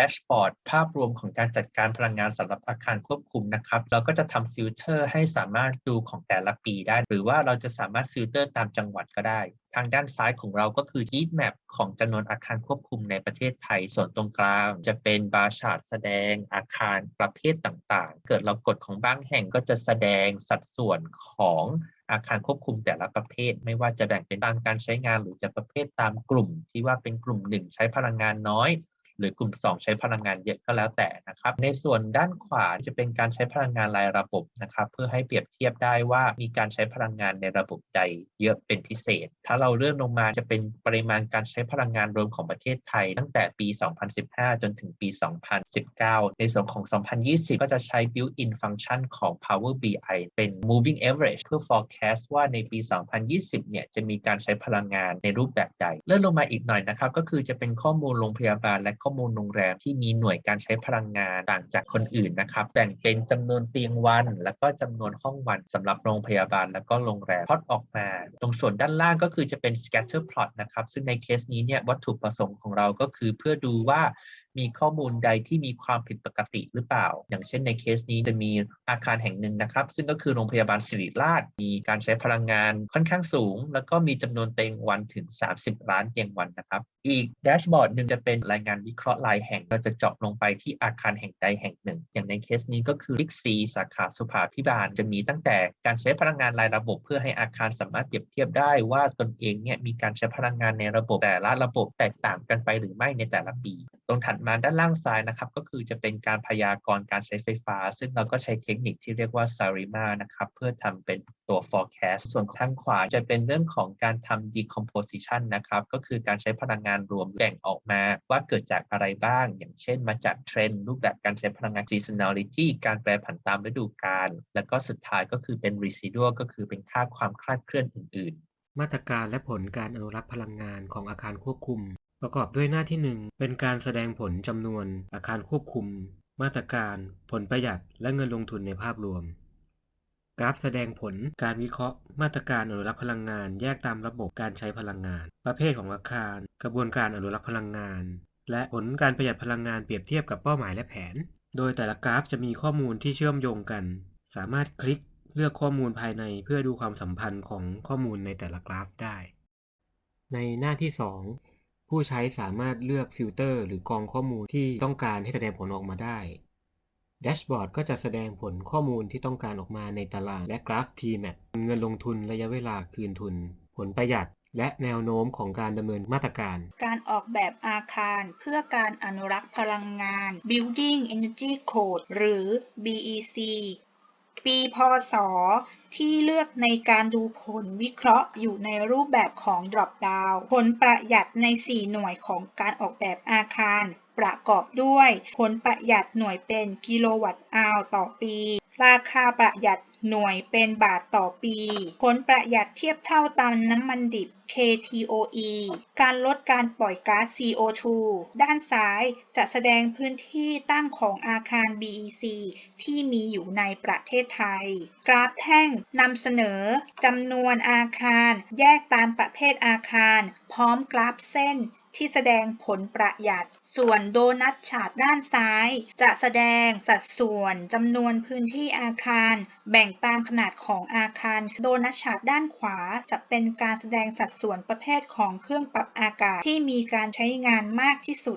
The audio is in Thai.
แดชบอร์ดภาพรวมของการจัดการพลังงานสำหรับอาคารควบคุมนะครับเราก็จะทำฟิลเตอร์ให้สามารถดูของแต่ละปีได้ หรือว่าเราจะสามารถฟิลเตอร์ตามจังหวัดก็ได้ ทางด้านซ้ายของเราก็คือ heat map ของจำนวนอาคารควบคุมในประเทศไทย ส่วนตรงกลาง จะเป็นบาร์ชาร์ตแสดงอาคารประเภทต่างๆ เกิดเรากดของบางแห่งก็จะแสดงสัดส่วนของอาคารควบคุมแต่ละประเภท ไม่ว่าจะแบ่งเป็นตามการใช้งานหรือจะประเภทตามกลุ่ม ที่ว่าเป็นกลุ่ม1ใช้พลังงานน้อย หรือกลุ่ม 2 ใช้พลังงานเยอะก็แล้วแต่นะครับ ในส่วนด้านขวาจะเป็นการใช้พลังงานรายระบบนะครับ เพื่อให้เปรียบเทียบได้ว่ามีการใช้พลังงานในระบบใดเยอะเป็นพิเศษ ถ้าเราเลื่อนลงมาจะเป็นปริมาณการใช้พลังงานรวมของประเทศไทย ตั้งแต่ปี 2015 จนถึงปี 2019 ในส่วนของ 2020 ก็จะใช้ built-in function ของ Power BI เป็น moving average เพื่อ forecast ว่าในปี 2020 เนี่ยจะมีการใช้พลังงานในรูปแบบใด เลื่อนลงมาอีกหน่อยนะครับ ก็คือจะเป็นข้อมูลโรงพยาบาลและข้อข้อมูลโรงแรมที่มีหน่วยการใช้พลังงานต่างจากคนอื่นนะครับแบ่งเป็นจำนวนเตียงวัน แล้วก็จำนวนห้องวันสำหรับโรงพยาบาลแล้วก็โรงแรมพอดออกมา ตรงส่วนด้านล่างก็คือจะเป็น scatter plot นะครับซึ่งในเคสนี้เนี่ยวัตถุประสงค์ของเราก็คือเพื่อดูว่า มีข้อมูลใดที่มีความผิดปกติหรือเปล่า อย่างเช่นในเคสนี้จะมีอาคารแห่งหนึ่งนะครับ ซึ่งก็คือโรงพยาบาลศิริราช มีการใช้พลังงานค่อนข้างสูง แล้วก็มีจำนวนเตียงวันถึง 30 ล้านเตียงวันนะครับ อีกแดชบอร์ดหนึ่งจะเป็นรายงานวิเคราะห์รายแห่งเราจะเจาะลงไปที่อาคารแห่งใดแห่งหนึ่ง อย่างในเคสนี้ก็คือ Big C สาขาสุขาพิบาลจะมีตั้งแต่การใช้พลังงานรายระบบ เพื่อให้อาคารสามารถเปรียบเทียบได้ว่าตนเองเนี่ยมีการใช้พลังงานในระบบแต่ละระบบแตกต่างกันไปหรือไม่ในแต่ละปี ตรงถัดมาด้านล่างซ้ายนะครับ ก็คือจะเป็นการพยากรณ์การใช้ไฟฟ้า ซึ่งเราก็ใช้เทคนิคที่เรียกว่า SARIMA นะครับ เพื่อทำเป็นตัว forecast ส่วนทางขวาจะเป็นเรื่องของการทำ decomposition นะครับ ก็คือการใช้พลังงานรวมแบ่งออกมา ว่าเกิดจากอะไรบ้าง อย่างเช่นมาจากเทรนด์รูปแบบการใช้พลังงาน seasonality การแปรผันตามฤดูกาลแล้วก็สุดท้ายก็คือเป็น residual ก็คือเป็นค่าความคลาดเคลื่อนอื่น ๆ มาตรการและผลการอนุรักษ์พลังงานของอาคารควบคุม ประกอบด้วยหน้าที่ 1 เป็นการแสดงผลจำนวน อาคารควบคุม มาตรการ ผลประหยัด และเงินลงทุนในภาพรวม กราฟแสดงผลการวิเคราะห์ มาตรการอนุรักษ์พลังงาน แยกตามระบบการใช้พลังงาน ประเภทของอาคาร กระบวนการอนุรักษ์พลังงาน และผลการประหยัดพลังงานเปรียบเทียบกับเป้าหมายและแผน โดยแต่ละกราฟจะมีข้อมูลที่เชื่อมโยงกัน สามารถคลิกเลือกข้อมูลภายในเพื่อดูความสัมพันธ์ของข้อมูลในแต่ละกราฟได้ ในหน้าที่ 2 ผู้ใช้สามารถเลือกฟิลเตอร์หรือกรองข้อมูลที่ต้องการให้แสดงผลออกมาได้แดชบอร์ดก็จะแสดงผลข้อมูลที่ต้องการออกมาในตารางและกราฟ T-map เงินลงทุนระยะเวลาคืนทุน ผลประหยัด และแนวโน้มของการดำเนินมาตรการ การออกแบบอาคารเพื่อการอนุรักษ์พลังงาน Building Energy Code หรือ BEC ปี พศ ที่เลือกในการดูผลวิเคราะห์อยู่ในรูปแบบของ Drop Down ผลประหยัดใน 4 หน่วยของการออกแบบอาคาร ประกอบด้วย ผลประหยัดหน่วยเป็นกิโลวัตต์อาวต่อปี ราคาประหยัด หน่วยเป็นบาทต่อปี ผลประหยัดเทียบเท่าตามน้ำมันดิบ KTOE การลดการปล่อยก๊าซ CO2 ด้านซ้ายจะแสดงพื้นที่ตั้งของอาคาร BEC ที่มีอยู่ในประเทศไทย กราฟแท่งนำเสนอจำนวนอาคาร แยกตามประเภทอาคาร พร้อมกราฟเส้น ที่แสดงผลประหยัด ส่วนโดนัทฉาบด้านซ้าย จะแสดงสัดส่วนจำนวนพื้นที่อาคาร แบ่งตามขนาดของอาคาร โดนัทฉาบด้านขวา จะเป็นการแสดงสัดส่วนประเภทของเครื่องปรับอากาศที่มีการใช้งานมากที่สุด